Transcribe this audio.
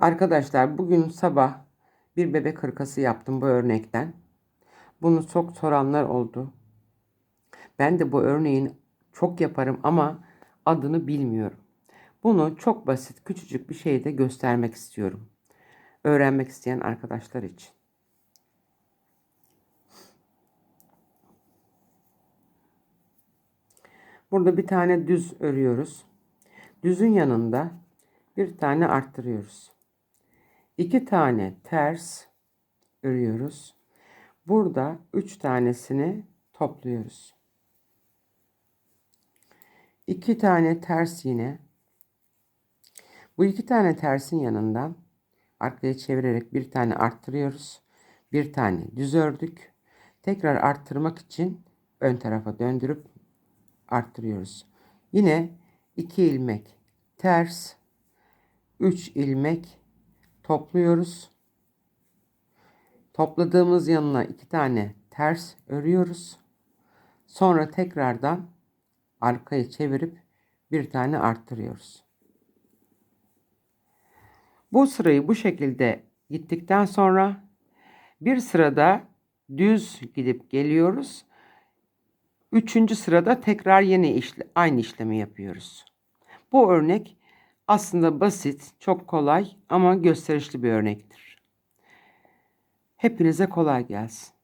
Arkadaşlar bugün sabah bir bebek hırkası yaptım bu örnekten. Bunu çok soranlar oldu. Ben de bu örneğin çok yaparım ama adını bilmiyorum. Bunu çok basit küçücük bir şeyde göstermek istiyorum. Öğrenmek isteyen arkadaşlar için. Burada bir tane düz örüyoruz. Düzün yanında bir tane arttırıyoruz. İki tane ters örüyoruz. Burada üç tanesini topluyoruz. İki tane ters yine. Bu iki tane tersin yanından arkaya çevirerek bir tane arttırıyoruz. Bir tane düz ördük. Tekrar arttırmak için ön tarafa döndürüp arttırıyoruz. Yine 2 ilmek ters 3 ilmek topluyoruz. Topladığımız yanına iki tane ters örüyoruz. Sonra tekrardan arkaya çevirip bir tane arttırıyoruz. Bu sırayı bu şekilde gittikten sonra bir sırada düz gidip geliyoruz. Üçüncü sırada tekrar yine işle, aynı işlemi yapıyoruz. Bu örnek aslında basit, çok kolay ama gösterişli bir örnektir. Hepinize kolay gelsin.